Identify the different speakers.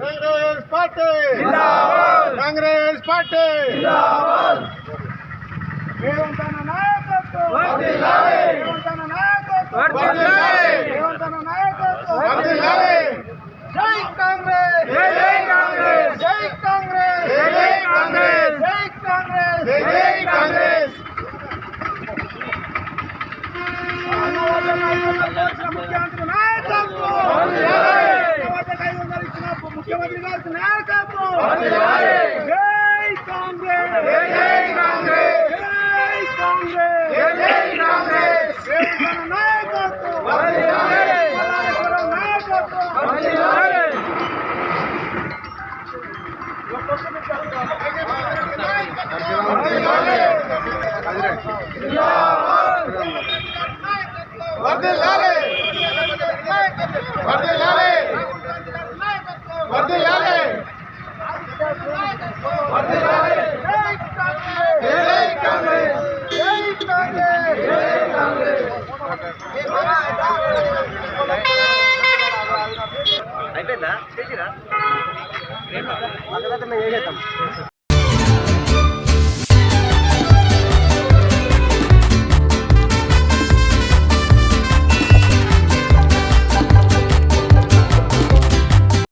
Speaker 1: Congress party Congress party నాయకత్వం నాయకత్వం నాయకత్వం జై కాంగ్రెస్ జై కాంగ్రెస్ జై కాంగ్రెస్ జై కాంగ్రెస్ జై కాంగ్రెస్ జై కాంగ్రెస్ ముఖ్యమంత్రి నాయకత్వం నాయకత్వం జై కాంగ్రెస్ జై కాంగ్రెస్ జై కాంగ్రెస్ జై కాంగ్రెస్ నాయకత్వం నాయకత్వం వర్ధిల్లాలి. వర్ధిల్లాలి. వర్ధిల్లాలి. వర్ధిల్లాలి. జై కాంగ్రెస్.